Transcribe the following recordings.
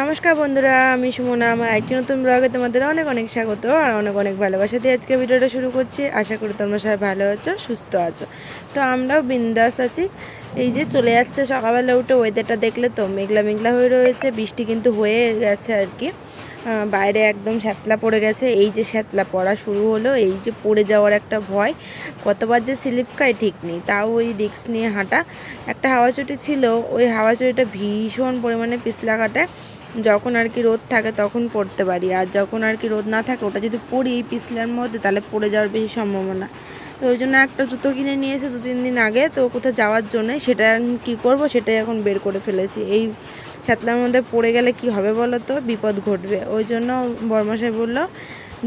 নমস্কার বন্ধুরা, আমি সুমনা। আমার একটি নতুন ব্লগে তোমাদের অনেক অনেক স্বাগত আর অনেক অনেক ভালোবাসা দিয়ে আজকে ভিডিওটা শুরু করছি। আশা করি তোমরা সবাই ভালো আছো, সুস্থ আছো। তো আমরাও বিন্দাস আছি। এই যে চলে যাচ্ছে সকালবেলা উঠে ওয়েদারটা দেখলে তো মেঘলা মেঘলা হয়ে রয়েছে, বৃষ্টি কিন্তু হয়ে গেছে আর কি। বাইরে একদম শ্যাতলা পড়ে গেছে। এই যে শ্যাতলা পড়া শুরু হলো, এই যে পড়ে যাওয়ার একটা ভয়। কতবার যে স্লিপ খায় ঠিক নেই, তাও ওই রিক্স নিয়ে হাঁটা। একটা হাওয়া চুটি ছিল, ওই হাওয়া চুটিটা ভীষণ পরিমাণে পিছলা কাটায়। যখন আর কি রোদ থাকে তখন পড়তে পারি। আর যখন আর কি রোদ না থাকে, ওটা যদি পড়ি এই পিছলার মধ্যে, তাহলে পড়ে যাওয়ার বেশি সম্ভাবনা। তো ওই জন্য একটা জুতো কিনে নিয়ে এসে দু তিন দিন আগে, তো কোথাও যাওয়ার জন্য সেটা কী করব, সেটাই এখন বের করে ফেলেছি। এই ছাতলার মধ্যে পড়ে গেলে কি হবে বলো তো? বিপদ ঘটবে। ওই জন্য বর্মশাই বলল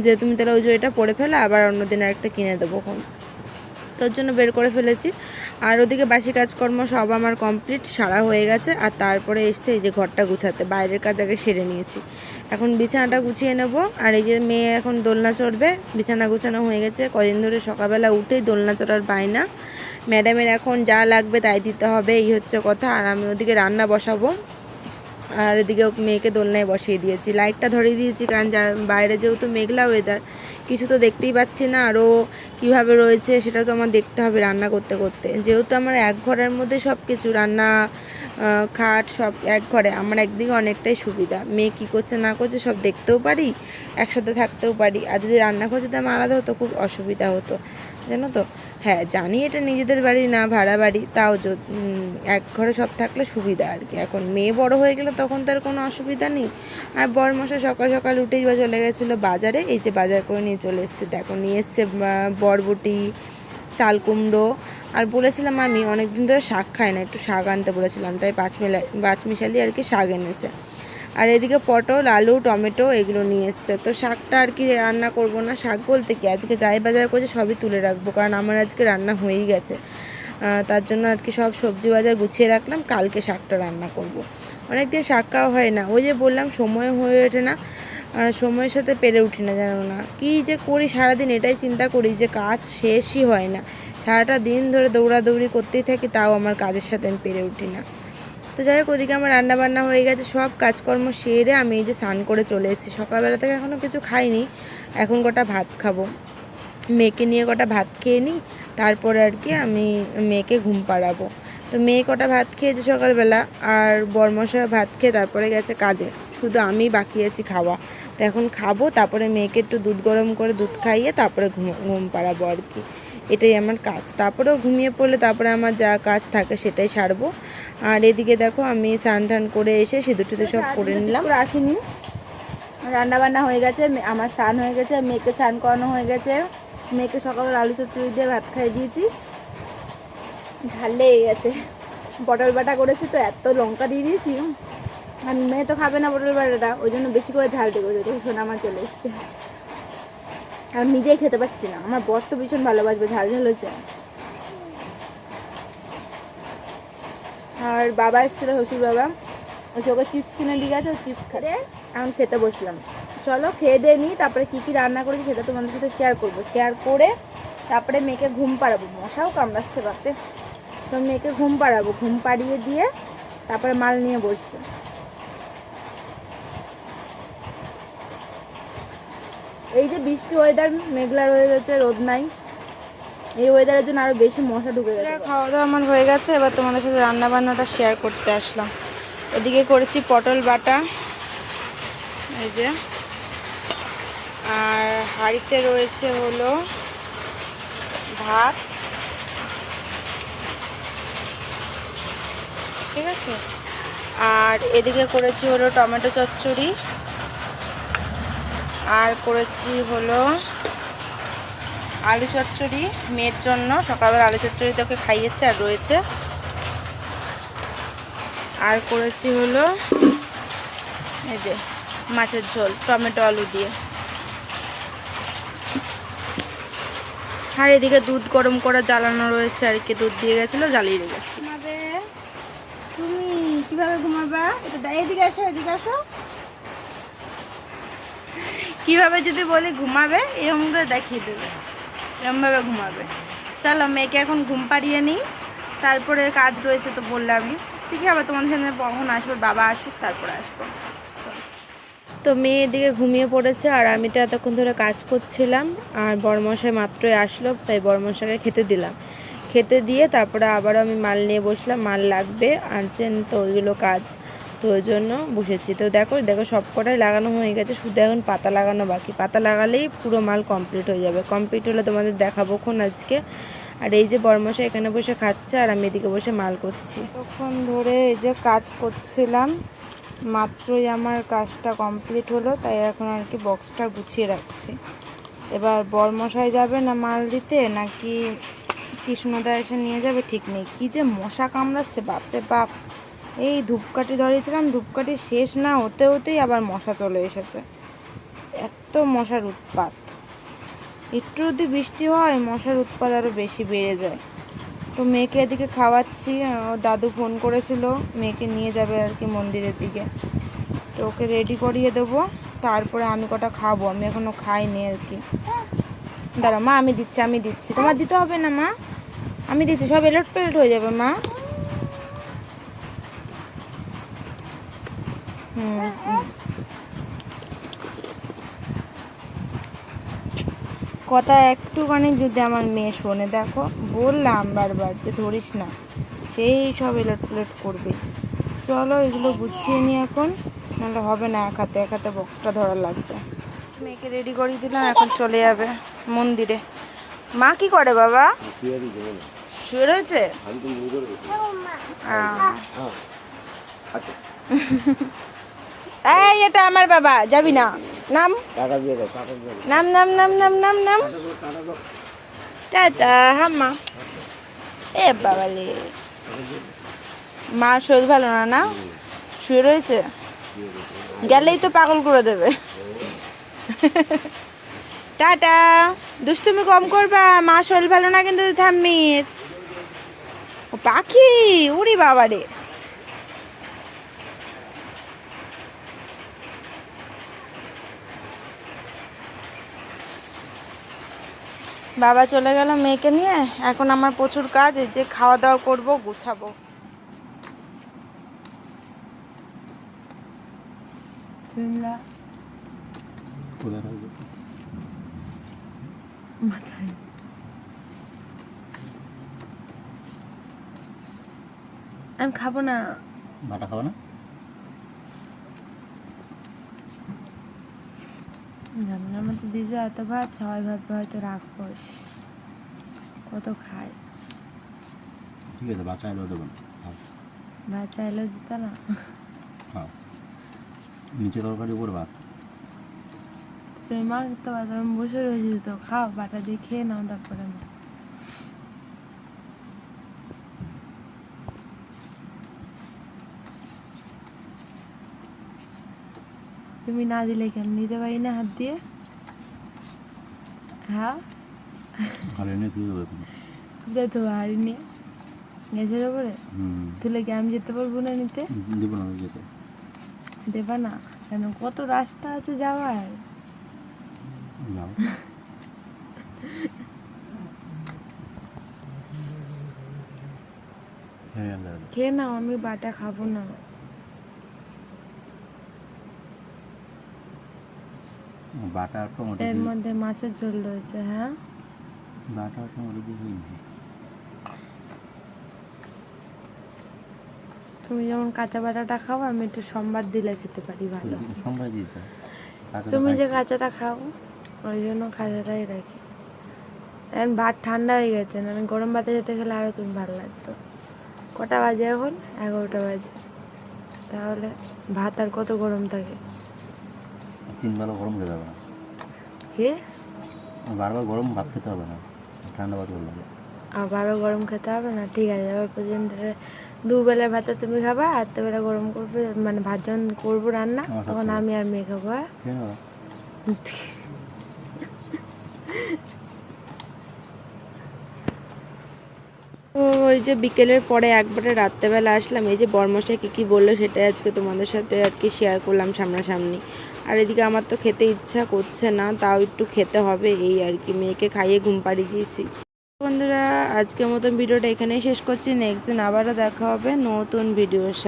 যে, তুমি তাহলে ওই জয়টা পড়ে ফেলে, আবার অন্যদিন আরেকটা কিনে দেবো তোর জন্য বের করে ফেলেছি। আর ওদিকে বাসি কাজকর্ম সব আমার কমপ্লিট, সারা হয়ে গেছে। আর তারপরে এসছে এই যে ঘরটা গুছাতে, বাইরের কাজ আগে সেরে নিয়েছি। এখন বিছানাটা গুছিয়ে নেব। আর এই যে মেয়ে এখন দোলনা চড়বে, বিছানা গুছানো হয়ে গেছে। কদিন ধরে সকালবেলা উঠেই দোলনা চড়ার বায়না। ম্যাডামের এখন যা লাগবে তাই দিতে হবে, এই হচ্ছে কথা। আর আমি ওদিকে রান্না বসাবো। আর এদিকে মেয়েকে দোলনায় বসিয়ে দিয়েছি। লাইটটা ধরিয়ে দিয়েছি কারণ যা বাইরে যেহেতু মেঘলা ওয়েদার কিছু তো দেখতেই পাচ্ছি না। আরও কীভাবে রয়েছে সেটা তো আমার দেখতে হবে রান্না করতে করতে। যেহেতু আমার এক ঘরের মধ্যে সব কিছু রান্না খাট সব এক ঘরে। আমার একদিকে অনেকটাই সুবিধা। মেয়ে কী করছে না করছে সব দেখতেও পারি, একসাথে থাকতেও পারি। আর যদি রান্নাঘর যদি আমার আলাদা হতো, খুব অসুবিধা হতো। জানো তো? হ্যাঁ জানি এটা নিজেদের বাড়ি না, ভাড়া বাড়ি, তাও এক ঘরে সব থাকলে সুবিধা আর কি। এখন মেয়ে বড় হয়ে গেলে তখন তার কোনো অসুবিধা নেই। আর বর মশাই সকাল সকাল উঠেই বা চলে গেছিল বাজারে, এই যে বাজার করে নিয়ে চলে এসছে। দেখো, নিয়ে এসছে বরবটি চাল কুমড়ো। আর বলেছিলাম আমি অনেক দিন ধরে শাক খাই না, একটু শাক আনতে বলেছিলাম, তাই পাঁচমিলা, পাঁচমিশালি আর কি শাক এনেছে। আর এদিকে পটল, আলু, টমেটো এগুলো নিয়ে এসছে। তো শাকটা আর কি রান্না করব না, শাক বলতে কি? আজকে যাই বাজার করছে সবই তুলে রাখব, কারণ আমার আজকে রান্না হয়েই গেছে। তার জন্য আর কি সব সবজি বাজার গুছিয়ে রাখলাম, কালকে শাকটা রান্না করব। অনেক দিন শাক খাওয়া হয় না, ওই যে বললাম সময় হয়ে ওঠে না সময়ের সাথে পেরে উঠি না জানো না। কী যে করি সারাদিন এটাই চিন্তা করি যে কাজ শেষই হয় না। সারাটা দিন ধরে দৌড়াদৌড়ি করতেই থাকি, তাও আমার কাজের সাথে আমি পেরে উঠি না। তো যাই হোক, ওদিকে আমার রান্না বান্না হয়ে গেছে, সব কাজকর্ম সেরে আমি এই যে স্নান করে চলে এসেছি। সকালবেলা থেকে এখনও কিছু খাইনি, এখন কটা ভাত খাব। মেয়েকে নিয়ে কটা ভাত খেয়ে নিই, তারপরে আর কি আমি মেয়েকে ঘুম পাড়াবো। তো মেয়ে কটা ভাত খেয়েছে সকালবেলা, আর বরমশাই ভাত খেয়ে তারপরে গেছে কাজে। শুধু আমি বাকি আছি খাওয়া। তো এখন খাব তারপরে মেয়েকে একটু দুধ গরম করে দুধ খাইয়ে তারপরে ঘুম ঘুম পাড়াবো আর কি। এটাই আমার কাজ। তারপরেও ঘুমিয়ে পড়লে তারপরে আমার যা কাজ থাকে সেটাই সারবো। আর এদিকে দেখো আমি স্নান টান করে এসে সিঁদুর টুদুর সব করে নিলাম। রাখিনি। আসেনি রান্না বান্না হয়ে গেছে আমার স্নান হয়ে গেছে মেয়েকে স্নান করানো হয়ে গেছে। মেয়েকে সকালে আলু চচ্চড়ি দিয়ে ভাত খাইয়ে দিয়েছি। ঝাল লেগে গেছে। পটল বাটা করেছি তো এত লঙ্কা দিয়ে দিয়েছি। আর মেয়ে তো খাবে না পটল বাটাটা ওই জন্য বেশি করে ঝাল করেছে দেখো শোনা আমার চলে এসছে। আর নিজেই খেতে পাচ্ছি না আমার বর তো ভীষণ ভালোবাসবে ঝাল ঝাল হয়েছে। আর বাবা এসেছিল শ্বশুর বাবা এসে ওকে চিপস কিনে দিয়ে গেছে ও চিপস খেতে এখন খেতে বসলাম। চলো খেয়ে দিয়ে নিই তারপরে কী কী রান্না করেছি সেটা তোমাদের সাথে শেয়ার করব। শেয়ার করে তারপরে মেয়েকে ঘুম পাড়াবো। মশাও কামড়াচ্ছে বাপে তো মেয়েকে ঘুম পাড়াবো ঘুম পাড়িয়ে দিয়ে তারপরে মাল নিয়ে বসবো। এই যে বৃষ্টি ওয়েদার মেঘলা রয়ে রয়েছে, রোদ নাই। এই ওয়েদারের জন্য আরও বেশি মশা ঢুকে গেছে। খাওয়া দাওয়া আমার হয়ে গেছে, এবার তোমাদের সাথে রান্না বান্নাটা শেয়ার করতে আসলাম। এদিকে করেছি পটল বাটা, এই যে। আর হাঁড়িতে রয়েছে হলো ভাত। ঠিক আছে? আর এদিকে করেছি হলো টমেটো চচ্চড়ি। আর করেছি হলো আলু চচ্চড়ি, মেয়ের জন্য। সকালবেলা আলু চচ্চড়ি তোকে খাইয়েছে আর রয়েছে। আর করেছি হলো এই যে মাছের ঝোল, টমেটো, আলু দিয়ে। আর এদিকে দুধ গরম করা জ্বালানো রয়েছে আর কি, দুধ দিয়ে গেছিল, জ্বালিয়ে রেখেছি তুমি কীভাবে ঘুমাবা? এটা এদিকে আসো এদিকে আসো। কীভাবে যদি বলি ঘুমাবে, এরকম করে দেখিয়ে দেবে। এরকমভাবে ঘুমাবে। চলো, মেয়েকে এখন ঘুম পাড়িয়ে নিই। তারপরে কাজ রয়েছে তো বললামই ঠিক আছে আবার তোমাদের সামনে কখন আসবে? বাবা আসুক, তারপরে আসব। তো মেয়ে এদিকে ঘুমিয়ে পড়েছে, আর আমি তো এতক্ষণ ধরে কাজ করছিলাম, আর বড়মশাই মাত্রই আসলো, তাই বড়মশাইকে খেতে দিলাম। খেতে দিয়ে তারপরে আবারও আমি মাল নিয়ে বসলাম, মাল লাগবে, আনছেন তো ওইগুলো কাজ। তো ওই জন্য বসেছি। তো দেখো দেখো সব কটাই লাগানো হয়ে গেছে, শুধু এখন পাতা লাগানো বাকি। পাতা লাগালেই পুরো মাল কমপ্লিট হয়ে যাবে। কমপ্লিট হলে তোমাদের দেখাবো খন আজকে। আর এই যে বড়মশাই এখানে বসে খাচ্ছে আর আমি এদিকে বসে মাল করছি। তখন ধরে এই যে কাজ করছিলাম, মাত্রই আমার কাজটা কমপ্লিট হলো, তাই এখন আর কি বক্সটা গুছিয়ে রাখছি। এবার বরমশাই যাবে না মাল দিতে, নাকি কৃষ্ণদা এসে নিয়ে যাবে ঠিক নেই। কী যে মশা কামড়াচ্ছে, বাপরে বাপ। এই ধূপকাঠি ধরিয়েছিলাম ধূপকাঠি শেষ না হতে হতেই আবার মশা চলে এসেছে। এত মশার উৎপাত। একটু যদি বৃষ্টি হয়, মশার উৎপাত আরও বেশি বেড়ে যায়। তো মেয়েকে এদিকে খাওয়াচ্ছি দাদু ফোন করেছিল, মেয়েকে নিয়ে যাবে আর কি মন্দিরের দিকে। তো ওকে রেডি করিয়ে দেবো, তারপরে আমি কটা খাব, আমি এখনও খাইনি আর কি। দাঁড়া মা আমি দিচ্ছি আমি দিচ্ছি। তোমার দিতে হবে না, মা। আমি দিচ্ছি, সব এলট পেলট হয়ে যাবে, মা। কথা একটুখানি যদি আমার মেয়ে শোনে দেখো বললাম বারবার যে ধরিস না সেই সব এলট প্লেট করবে। চলো এগুলো গুছিয়ে নিই এখন নাহলে হবে না এক হাতে এক হাতে বক্সটা ধরা লাগবে। মেয়েকে রেডি করিয়ে দিলাম এখন চলে যাবে মন্দিরে। মা কি করে বাবা? শুয়ে রয়েছে? আহ। এই এটা আমার বাবা যাবি না? নাম? নাম নাম নাম নাম নাম নাম। টাটা হাম্মা। এ বাবালে। মা শরীর ভালো না না? শুয়ে রয়েছে? গেলেই তো পাগল করে দেবে। টাটা। দুষ্টুমি কম করবা মা শরীর ভালো না কিন্তু থাম্মির পাখি উড়ি বাবারে। বাবা চলে গেল মেয়েকে নিয়ে। এখন আমার প্রচুর কাজ যে খাওয়া দাওয়া করব গুছাবো। আমি খাব না। ভাটা খাব না? ঝামেলার মধ্যে দিয়েছ এত ভাত সবাই ভাত হয়তো রাখবস কত খায়। ঠিক আছে বাচ্চা এলো দেবেন বাচ্চা এলো দিত না। নিচে তরকারি উপর ভাত। তুমি মা তো আমি বসে রয়েছি তো খাও বাটা দিয়ে খেয়ে নাও তারপরে মা তুমি না দিলে কেন নিতে পারি না হাত দিয়ে? হ্যাঁ? তো হাড়ি নিয়ে গ্যাসের ওপরে তুলে কি আমি যেতে পারব না নিতে? দিব না যেতে। দেবা না? কেন? কত রাস্তা আছে যাওয়ার। খেয়ে নাও আমি বাটা খাব না। বাটা টমেটো এর মধ্যে মাছের ঝোল রয়েছে হ্যাঁ। বাটা টমেটো দিয়ে তুমি যেমন কাঁচা বাটাটা খাও আমি একটু সোমবার দিলে খেতে পারি ভালো। সোমবার দিতে তুমি যে কাঁচাটা খাও ওই জন্য কাঁচাটাই রাখি। এখন ভাত ঠান্ডা হয়ে গেছে না গরম ভাতে যেতে গেলে আরও তুমি ভালো লাগতো। কটা বাজে এখন? এগারোটা বাজে। তাহলে ভাত আর কত গরম থাকে? তিন বেলা গরম খেতে হবে না। কি? বারবার গরম ভাত খেতে হবে না ঠান্ডা ভাত ভালো লাগে আবারও গরম খেতে হবে না ঠিক আছে এবার পর্যন্ত দুবেলা ভাতটা তুমি খাবা আর বেলা গরম করবে মানে ভাত যখন করব রান্না তখন আমি আর মেয়ে খাব হ্যাঁ? ওই যে বিকেলের পরে একবারে রাত্রেবেলা আসলাম এই যে বর্মশাই কী কী বলল সেটাই আজকে তোমাদের সাথে আর কি শেয়ার করলাম সামনাসামনি। আর এদিকে আমার তো খেতে ইচ্ছা করছে না, তাও একটু খেতে হবে, এই আর কি। মেয়েকে খাইয়ে ঘুম পাড়িয়ে দিয়েছি। বন্ধুরা, আজকের মতন ভিডিওটা এখানেই শেষ করছি। নেক্সট দিন আবারও দেখা হবে নতুন ভিডিওর সাথে।